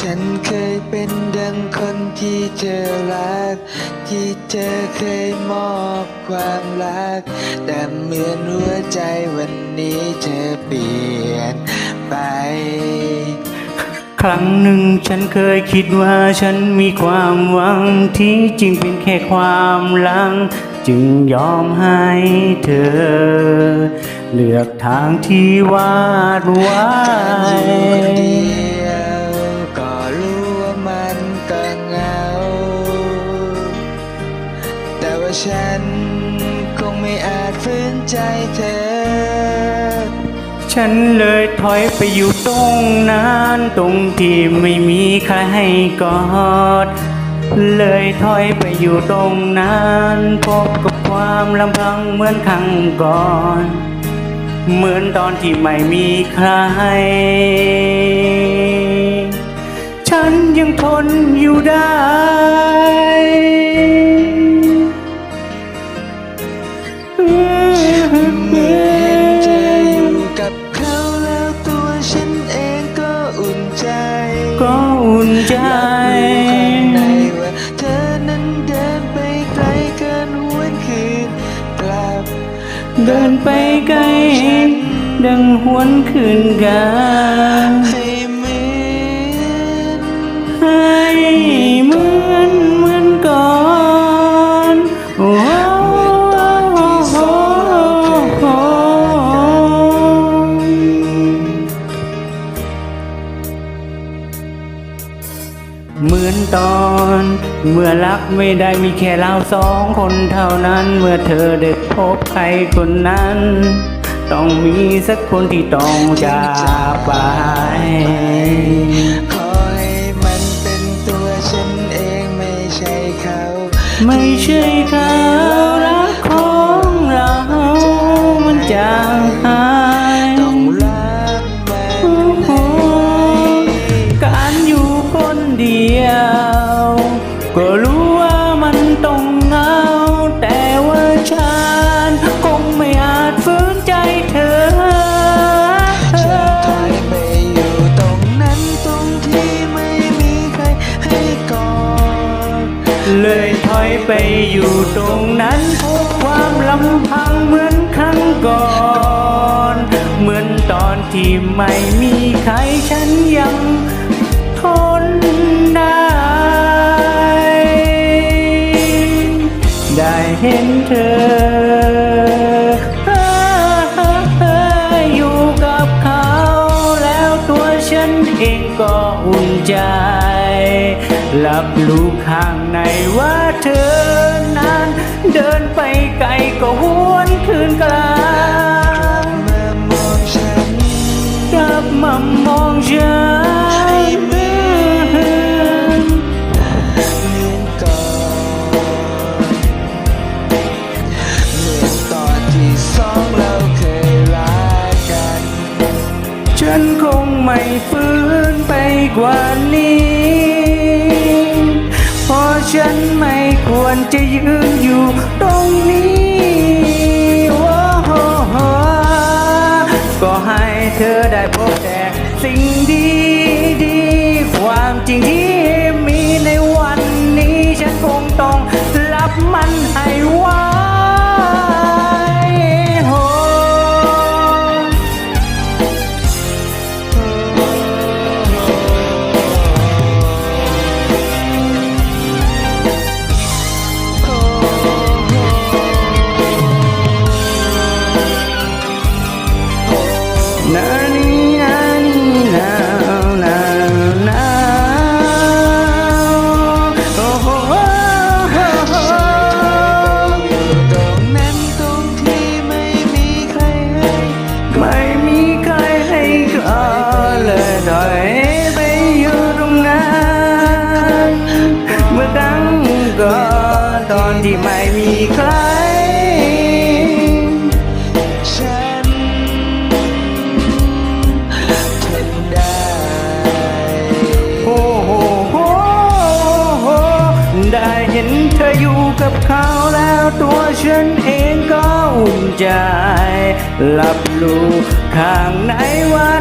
ฉันเคยเป็นดังคนที่เธอรัก ที่เธอเคยมอบความรัก แต่เหมือนหัวใจวันนี้เธอเปลี่ยนไป ครั้งหนึ่งฉันเคยคิดว่าฉันมีความหวังที่จริงเป็นแค่ความหลัง จึงยอมให้เธอ เลือกทางที่วาดไว้ อยู่คนเดียว ฉัน คงไม่อาจฝืนใจเธอ ฉันเลยถอยไปอยู่ตรงนั้นตรงที่ไม่มีใครให้กอด เลยถอยไปอยู่ตรงนั้นพบกับความลำพังเหมือนครั้งก่อน เหมือนตอนที่ไม่มีใคร ฉันยังทนอยู่ได้ ก็อุ่นใจในว่าเธอนั้นเดินไปไกลเกินหวนคืนกลับ เดินไปไกล ดังหวนคืนกัน เหมือนตอน เมื่อรักไม่ได้มีแค่เราสองคนเท่านั้น เมื่อเธอได้พบใครคนนั้น ต้องมีสักคนที่ต้องจากไป ขอให้มันเป็นตัวฉันเองไม่ใช่เขา ไม่ใช่เขา อยไปอยู่ตรงนั้น ความลำพังเหมือนครั้งก่อน เหมือนตอนที่ไม่มีใครฉันยังทนได้ ได้เห็นเธออยู่กับเขาแล้วตัวฉันเองก็อุ่นใจ รับรู้ข้างในว่าเธอนั้นเดินไปไกลก็หวนคืนกลางมามองฉันกลับมามองฉันเหมือนก่อนเหมือนตอนที่สองเราเคยรักกันฉันคงไม่ฟื้นไปกว่านี้ ฉันไม่ควรจะยืนอยู่ตรงนี้โอ้ก็ให้เธอได้พบแต่สิ่งดีดีความจริงที่มีในวันนี้ฉันคงต้องรับมัน ใคร ฉันทนได้ โอ้โหโหโหได้เห็นเธออยู่กับเขาแล้วตัวฉันเองก็อุ่นใจ รับรู้ข้างในว่า